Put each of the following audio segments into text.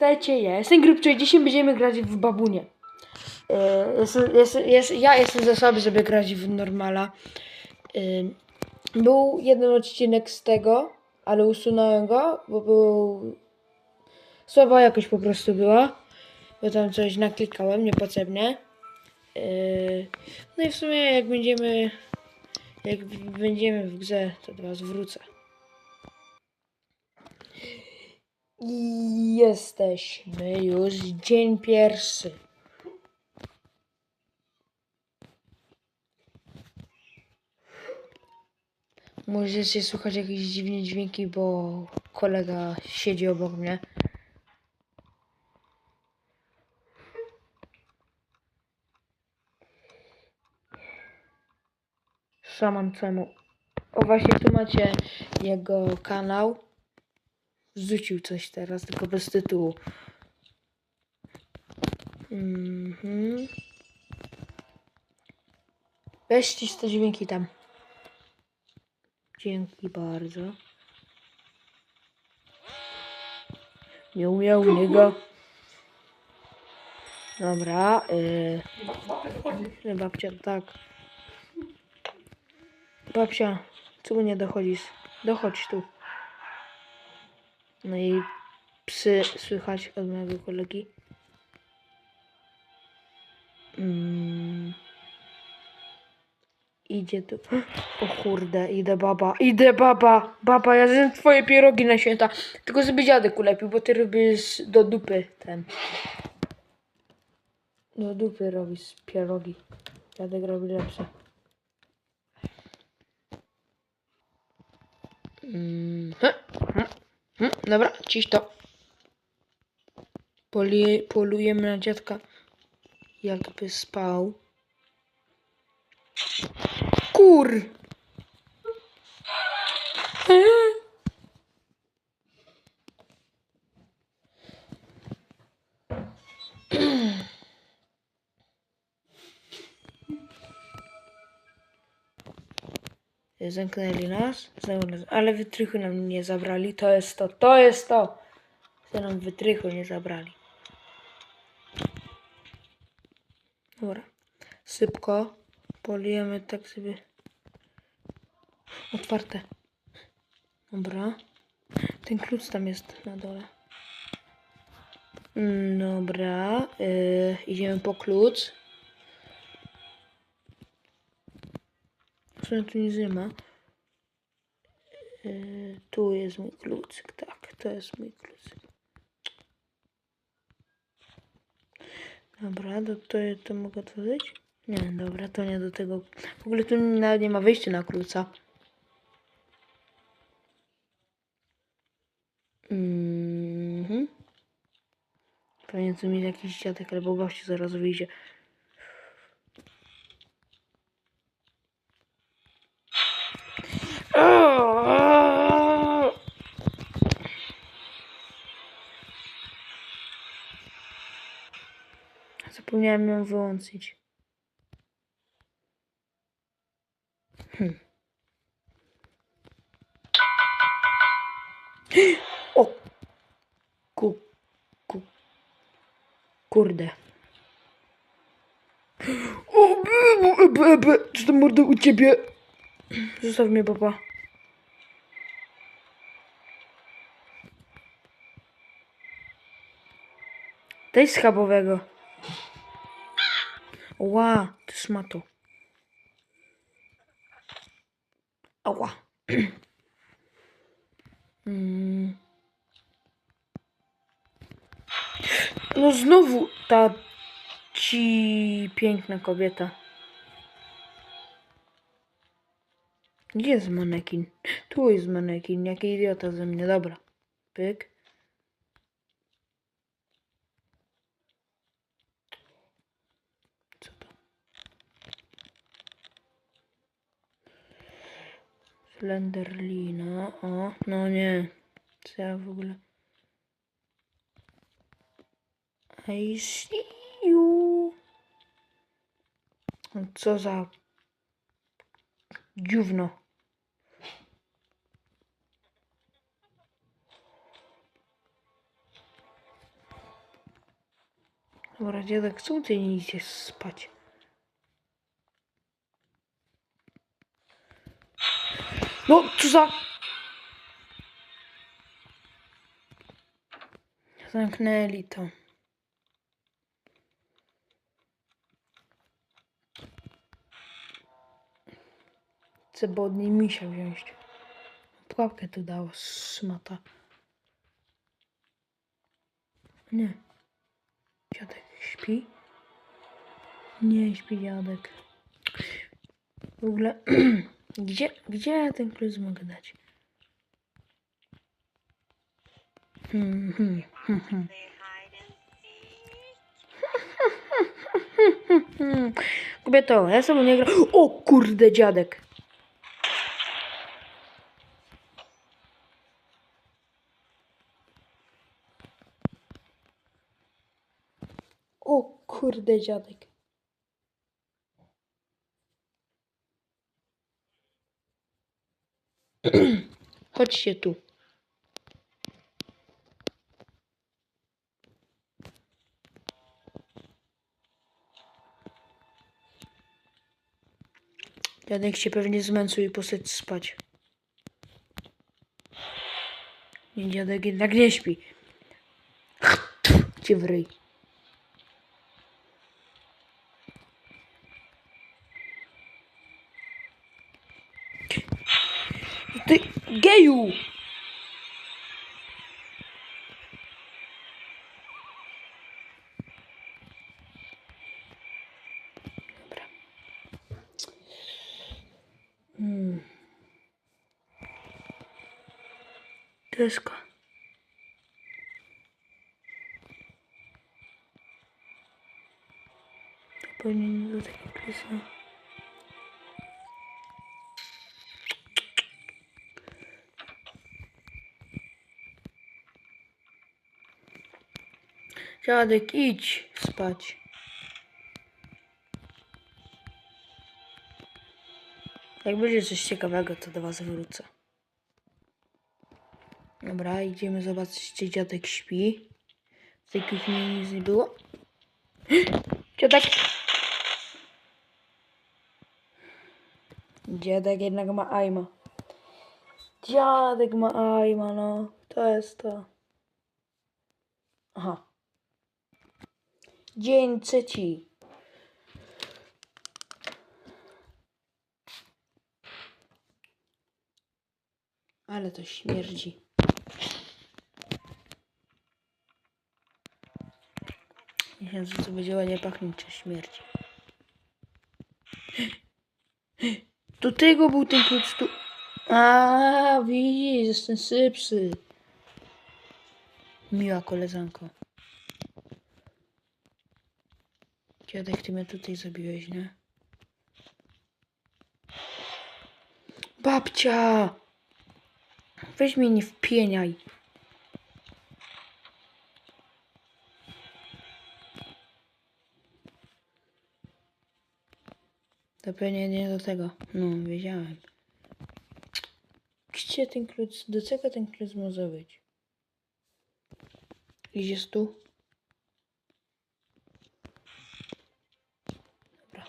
Witajcie, ja jestem Grubczej. Dzisiaj będziemy grać w babunie. E, jest, ja jestem za słaby, żeby grać w normala. E, Był jeden odcinek z tego, ale usunąłem go, bo był... Słaba jakość po prostu była. Bo tam coś naklikałem niepotrzebnie. E, No i w sumie jak będziemy... Jak będziemy w grze, to do was wrócę. I jesteśmy już dzień pierwszy. Możecie słuchać jakieś dziwne dźwięki, bo kolega siedzi obok mnie. Szaman czemu? O właśnie tu macie jego kanał. Rzucił coś teraz, tylko bez tytułu. Mhm. Weź ścisz te dźwięki tam. Dzięki bardzo. Nie umiał niego. Dobra. Yy. Babcia, tak. Babcia, czemu nie dochodzisz? Dochodź tu. No i psy słychać od mojego kolegi. Mm. Idzie tu. O kurde, idę baba, idę baba, baba, ja zjem twoje pierogi na święta. Tylko żeby dziadek ulepił, bo ty robisz do dupy ten. Do dupy robisz pierogi. Dziadek robi lepsze. Mm. He, he. Mm, dobra, ciś to. Poli, polujemy na dziadka. Jakby spał. Kur! Zamknęli nas, ale wytrychu nam nie zabrali. To jest to, to jest to! Że nam wytrychu nie zabrali. Dobra. Sypko. Polijemy tak sobie. Otwarte. Dobra. Ten klucz tam jest na dole. Mm, Dobra. Yy, idziemy po klucz. Sumie tu nie ma. Yy, tu jest mój kluczyk. Tak, to jest mój kluczyk. Dobra, do, to, to mogę otworzyć? Nie, dobra, to nie do tego. W ogóle tu nawet nie ma wyjścia na klucza. Mhm. Pewnie tu mi jakiś dziadek albo gości zaraz wyjdzie. Zapomniałem ją wyłączyć. Hmm. O! Ku, ku, kurde. O, be, be, be, czy to mordo u ciebie? Zostaw mnie, papa. Daj schabowego. Ła, ty szmato. Ała. Mm. No znowu ta ci piękna kobieta. Gdzie jest manekin? Tu jest manekin. Jaki idiota ze mnie. Dobra. Pyk. Slenderlina. O, no nie. Co ja w ogóle... I see you. Co za... Dziówno. Dobra, dziadek, co ty nie idziesz spać? No, co za... Zamknęli to. Chcę by od niej misia wziąć. Pułapkę tu dała, smata. Nie. Dziadek śpi? Nie śpi dziadek. W ogóle, gdzie, gdzie ja ten klucz mogę dać? Hmm, hmm, ja sobie nie gram. O kurde, dziadek. O kurde, dziadek. Chodźcie tu. Dziadek się pewnie zmęczył i poszedł spać. Nie, dziadek jednak nie śpi. Cię w. Ty geju! Dobra. Hmm. To pewnie nie do takiego kresła. Dziadek, idź spać. Jak będzie coś ciekawego, to do was wrócę. Dobra, idziemy zobaczyć, czy dziadek śpi. W tej kuchni nic nie było. Dziadek! Dziadek jednak ma ajma. Dziadek ma ajma, no. To jest to. Aha. Dzień trzeci. Ale to śmierdzi. Nie wiem, że to będzie ładnie pachnieć, czy śmierdzi. Do tego był ten klucz tu. A, widzisz, jestem sypsy. Miła koleżanko. Dziadek, ty mnie tutaj zabiłeś, nie? Babcia! Weź mnie nie wpieniaj. To pewnie nie do tego. No, wiedziałem. Gdzie ten klucz? Do czego ten klucz może być? Idziesz tu? Dobra.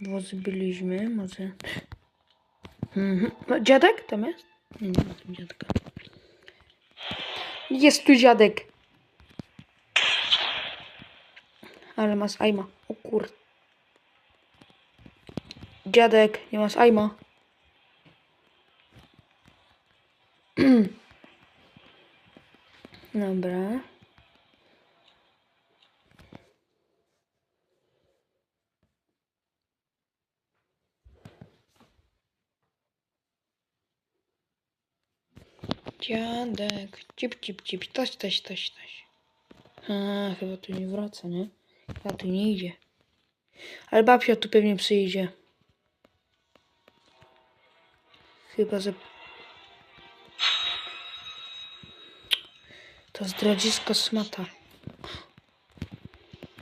Wozy byliśmy, może... Mhm. No, dziadek tam jest? Nie, nie ma tu dziadka. Jest tu dziadek! Ale masz ajma. O kur... Dziadek, nie masz ajma. Dobra. Dziadek. Cip, cip, cip. Taś, taś, taś, taś. A, chyba tu nie wraca, nie? Chyba tu nie idzie. Ale babcia tu pewnie przyjdzie. Chyba, że... To zdradzisko smata.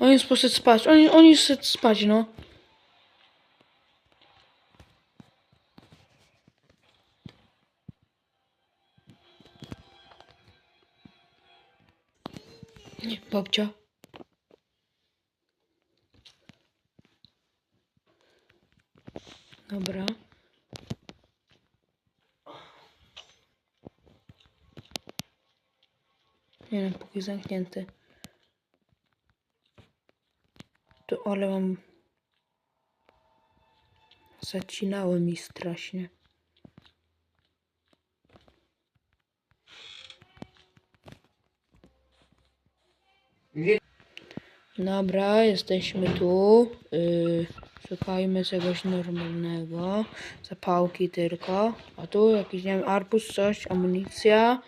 On już poszedł spać. On, on już spać, no. Babcia. Dobra. Nie wiem, póki zamknięty. To ale mam... Zacinało mi strasznie. Dobra, jesteśmy tu. Yy, szukajmy czegoś normalnego. Zapałki tylko. A tu jakiś, nie wiem, arbuz, coś, amunicja.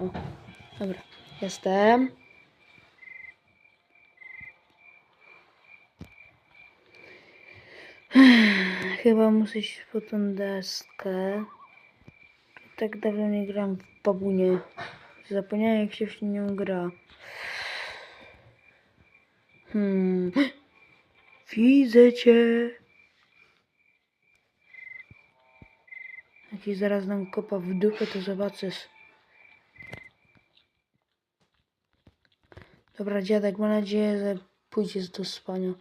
O, dobra, jestem. Chyba muszę iść po tą deskę. Tak dawno nie gram w babunie. Zapomniałem jak się w nią gra. Hmm. Widzę cię. Jak ci zaraz dam kopa w dupę, to zobaczysz. Dobra, dziadek, mam nadzieję, że pójdziesz do spania.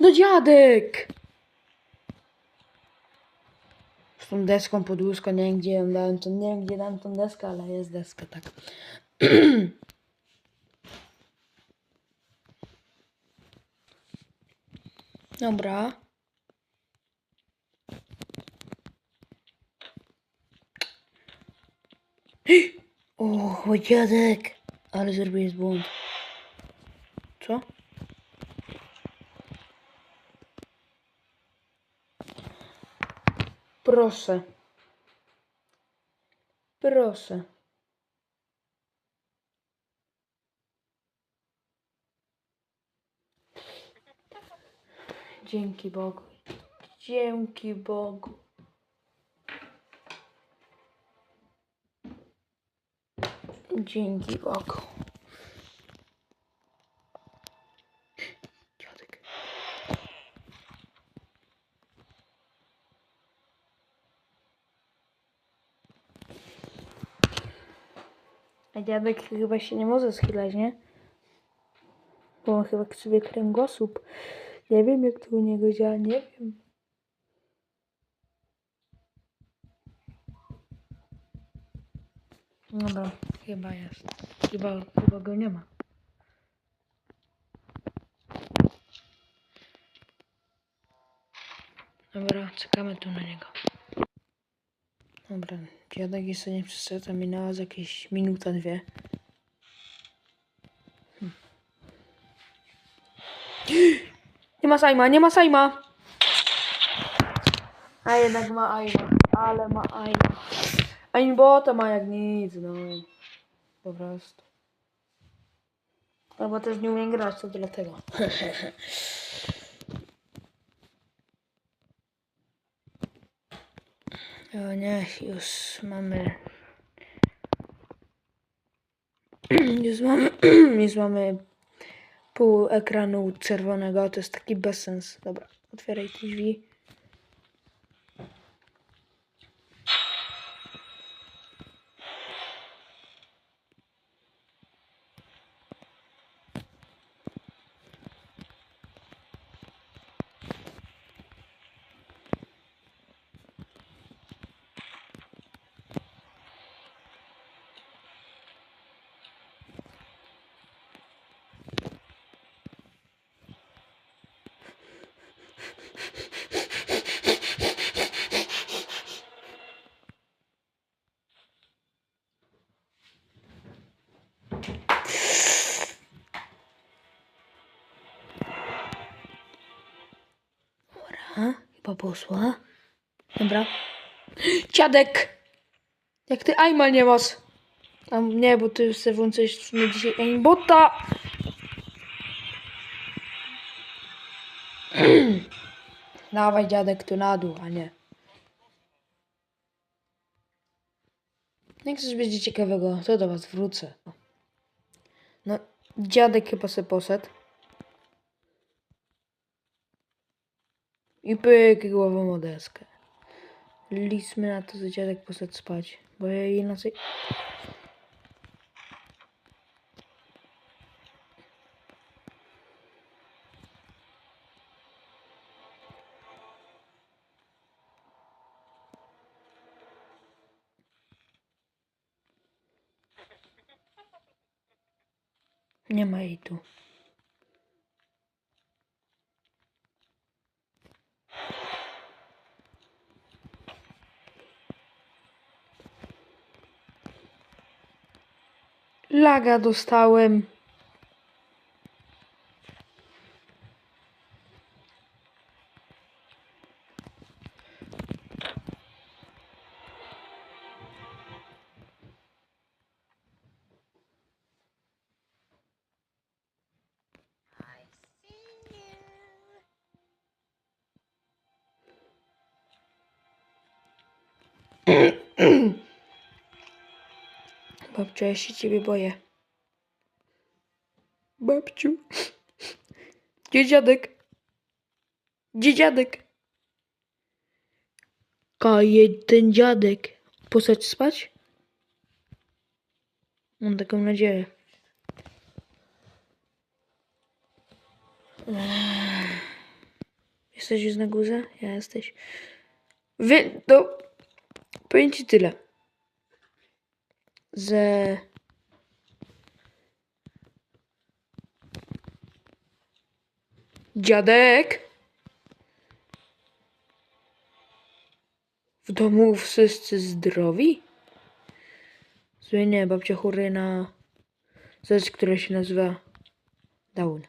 No dziadek! Z tą deską pod łóżko, nie wiem gdzie ją dałem, to nie wiem gdzie dałem tą deskę, ale jest deska, tak. Dobra. O, dziadek! Ale zrobiłeś błąd. Co? Proszę. Proszę. Dzięki Bogu. Dzięki Bogu. Dzięki Bogu. Dziadek chyba się nie może schylać, nie? Bo on chyba sobie kręgosłup. Nie wiem jak to u niego działa, nie wiem. Dobra, chyba jest. Chyba, chyba go nie ma. Dobra, czekamy tu na niego. Dobra, dziadek jeszcze nie a minęła z jakieś minuta, dwie. Hmm. Nie ma Sajma, nie ma Sajma! A jednak ma Aima, ale ma Aima. Aimbota ma jak nic, no. Po prostu. Albo też nie umiem grać, to dlatego. O nie, już mamy. Już mamy, już mamy pół ekranu czerwonego, to jest taki bezsens. Dobra, otwieraj te drzwi. Chyba poszła. Dobra. Dziadek! Jak ty Aima nie masz. A nie, bo ty już sobie włączyłeś w sumie dzisiaj aimbota. Dawaj dziadek tu na dół, a nie. Jak coś będzie ciekawego, to do was wrócę. No, dziadek chyba sobie poszedł. I pyk głową o deskę. Lismy na to, że dziadek poszedł spać. Bo ja inaczej... Nie ma jej tu. Laga dostałem. Babcia, ja się ciebie boję. Babciu. Gdzie dziadek? Gdzie dziadek? Kaje ten dziadek. Posadź spać? Mam taką nadzieję. Jesteś już na górze? Ja jesteś. Wy, to powiem ci tyle. Że dziadek w domu wszyscy zdrowi? Nie, babcia chory na rzecz, która się nazywa Down.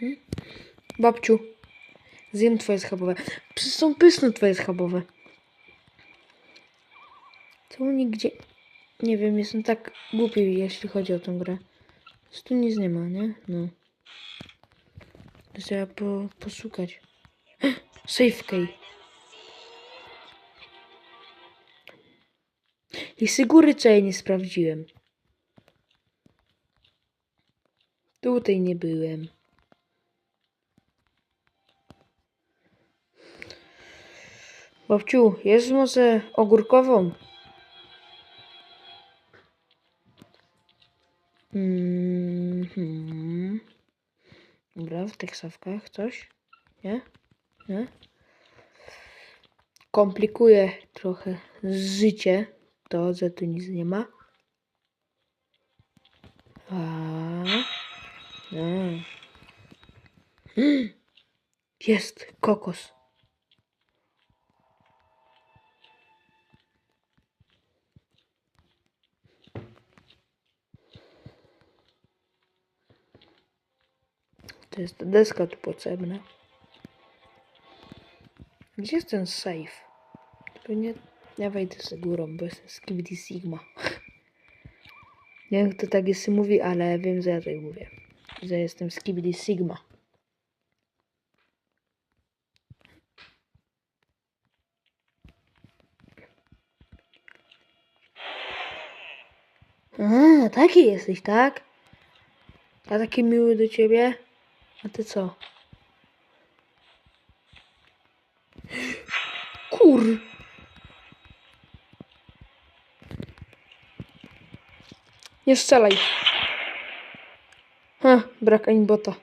Hmm? Babciu, zjem twoje schabowe. Przecież są pyszne twoje schabowe. Czemu nigdzie... Nie wiem, jestem tak głupi, jeśli chodzi o tę grę. Tu nic nie ma, nie? No. Trzeba po, poszukać. Safe key. Z góry co ja nie sprawdziłem. Tutaj nie byłem. Babciu, jest może ogórkową? Tych sawkach coś? Nie? Nie? Komplikuje trochę życie to, że tu nic nie ma. A. A. Mm. Jest kokos. To jest deska tu potrzebna. Gdzie jest ten safe? Pewnie ja wejdę z górą, bo jestem Skibidi Sigma. Nie wiem, kto tak jest mówi, ale wiem, że ja tak mówię. Że jestem Skibidi Sigma. A, taki jesteś, tak? Ja taki miły do ciebie. A ty co? Kur. Nie strzelaj. Ha, brak aimbota.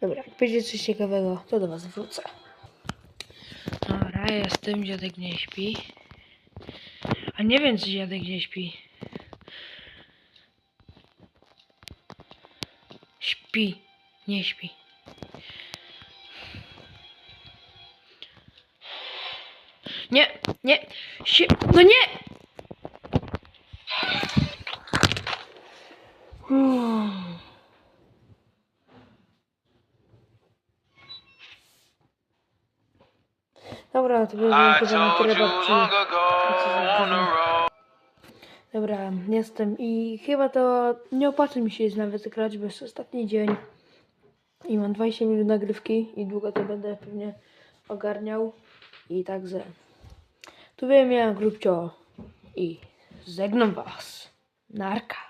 Dobra, jak będzie coś ciekawego, to do was wrócę. Dobra, jestem, dziadek nie śpi. A nie wiem, czy dziadek nie śpi. Śpi, nie śpi. Nie, nie, się, no nie! Uff. Dobra, to będzie I chyba na tyle babci. Jestem i chyba to nie opłaca mi się już nawet grać, bo jest ostatni dzień i mam 20 minut nagrywki i długo to będę pewnie ogarniał i także tu wiem ja grubcio i żegnam was. Narka.